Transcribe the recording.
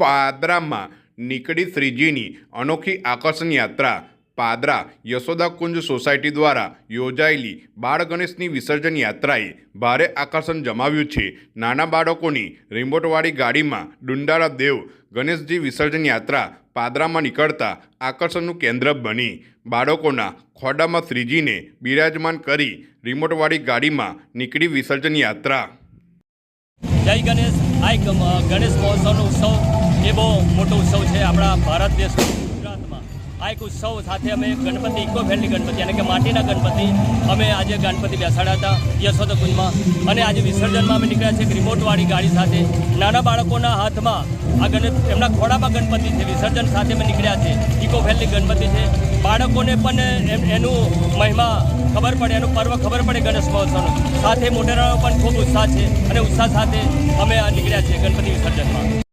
પાદરામાં નીકળી શ્રીજીની અનોખી આકર્ષણ યાત્રા. પાદરા યશોદા કુંજ સોસાયટી દ્વારા યોજાયેલી બાળ ગણેશની વિસર્જન યાત્રાએ ભારે આકર્ષણ જમાવ્યું છે. નાના બાળકોની રિમોટવાળી ગાડીમાં ડુંડાળા દેવ ગણેશજી વિસર્જન યાત્રા પાદરામાં નીકળતા આકર્ષણનું કેન્દ્ર બની. બાળકોના ખોડામાં શ્રીજીને બિરાજમાન કરી રિમોટવાળી ગાડીમાં નીકળી વિસર્જન યાત્રા. જય ગણેશ ગણેશ મહોત્સવનો ઉત્સવ. એ બહુ મોટો ઉત્સવ છે આપણા ભારત દેશમાં ગુજરાતમાં. આ એક ઉત્સવ સાથે અમે ગણપતિ ઇકો ફ્રેન્ડલી ગણપતિ એટલે કે માટીના ગણપતિ અમે આજે ગણપતિ બેસાડ્યા હતા યશોદકુંજમાં અને આજે વિસર્જનમાં અમે નીકળ્યા છે એક રિમોટવાળી ગાડી સાથે. નાના બાળકોના હાથમાં આ ગણેશ એમના ખોડામાં ગણપતિ છે. વિસર્જન સાથે અમે નીકળ્યા છે. ઇકો ફ્રેન્ડલી ગણપતિ છે. બાળકોને પણ એમ, એનું મહિમા ખબર પડે, એનું પર્વ ખબર પડે ગણેશ મહોત્સવનું. સાથે મોટેરાનો પણ ખૂબ ઉત્સાહ છે. અને ઉત્સાહ સાથે અમે આ નીકળ્યા છીએ ગણપતિ વિસર્જનમાં.